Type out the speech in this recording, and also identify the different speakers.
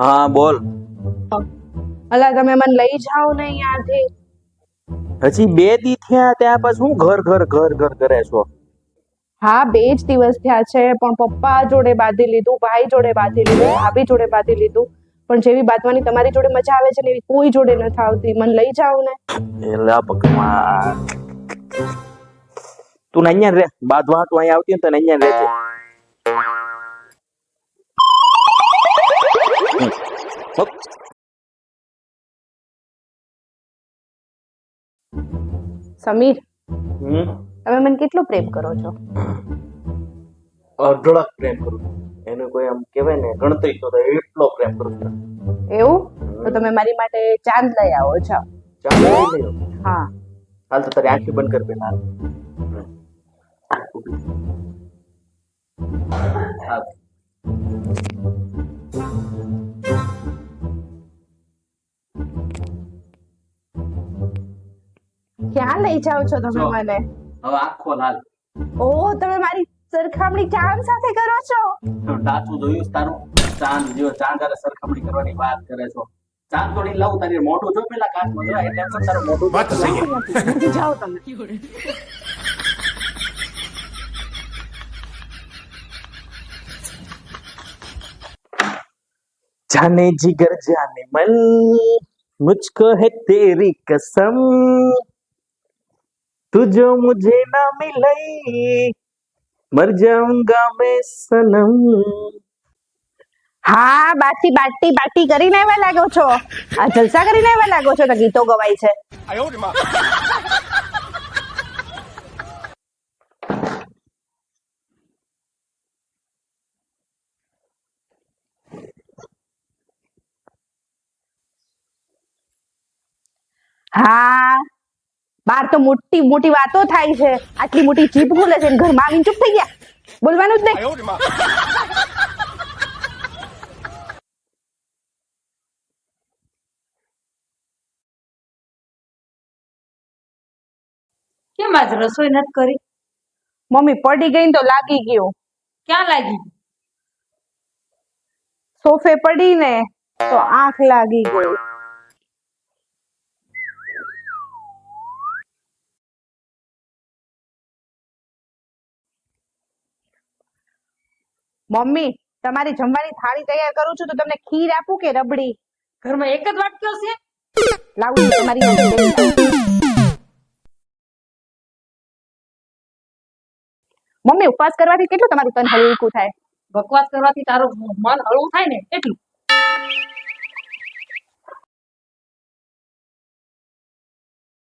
Speaker 1: હા બોલ.
Speaker 2: અલા તમે મને લઈ જાઓ ને અહીંયાથી.
Speaker 1: હજી બે દી થયા ત્યાં પછી હું ઘર ઘર ઘર ઘર કરે છો?
Speaker 2: હા બે જ દિવસ થયા છે પણ પપ્પા જોડે બાંધી લીધું ભાઈ જોડે બાંધી લીધું ભાભી જોડે બાંધી લીધું. પણ જેવી બાંધવાની તમારી જોડે મજા આવે છે ને એવી કોઈ જોડે નથી આવતી મને લઈ જાઓ ને.
Speaker 1: એલા ભગવાન. તું અહીંયા રે. બાંધવા તું અહીંયા આવતી ને તને અહીંયા રહેજે.
Speaker 2: સમીર તમે મને કેટલો પ્રેમ કરો છો?
Speaker 1: અઢળક પ્રેમ કરું છું. એને કોઈ આમ કહેવાય ને ગણતરી તો થાય એટલો પ્રેમ કરું છું.
Speaker 2: એવું? તો તમે મારી માટે ચાંદ લઈ આવો છો
Speaker 1: ચાલ લઈ લેજો.
Speaker 2: હા.
Speaker 1: હાલ તો તારી આંખી બંધ કર પેલા હાલ.
Speaker 2: ક્યાં લઈ જાઓ છો તમે
Speaker 1: જો.
Speaker 2: મને
Speaker 1: હવે આખો લાલ
Speaker 2: ઓ તમે મારી સરખામણી ચાંદ સાથે કરો છો
Speaker 1: ટાચું જોયું છે તારું ચાંદ જેવો ચાંદ હારે સરખામણી કરવાની વાત કરે છો ચાંદ તોડી લાવું તારી મોઢું જો પેલા કાચમાં જો એટલે એમ તારું મોઢું
Speaker 3: વાત તો સહી है
Speaker 2: નથી જાઓ તમે
Speaker 1: जाने जिगर जाने मन मुझको है तेरी कसम तू जो मुझे ना मिलाई मर जाऊंगा मैं सनम।
Speaker 2: હા, બાટી બાટી બાટી કરીને આવ્યા લાગો છો. આ જલસા કરીને આવ્યા લાગો છો તો ગીતો ગવાય છે. હા બાર તો મોટી મોટી વાતો થાય છે. આટલી મોટી જીભ ખુલે છે ઘરમાં આવીને ચૂપ થઈ ગયા. બોલવાનું જ નહીં.
Speaker 4: કેમ આજ રસોઈ નથી કરી?
Speaker 2: મમ્મી પડી ગઈ તો લાગી ગયો.
Speaker 4: ક્યાં લાગી
Speaker 2: સોફે પડીને તો આંખ લાગી ગયો મમ્મી તમારી જમવાની થાળી તૈયાર કરું છું તો તમને ખીર આપું કે રબડી?
Speaker 4: ઘરમાં એક જ વાટક્યો છે?
Speaker 2: લાવું તમારી. મમ્મી ઉપવાસ કરવાથી કેટલું તમારું તન હળવું થાય?
Speaker 4: બકવાસ કરવાથી તારું મન હળવું થાય ને એટલું.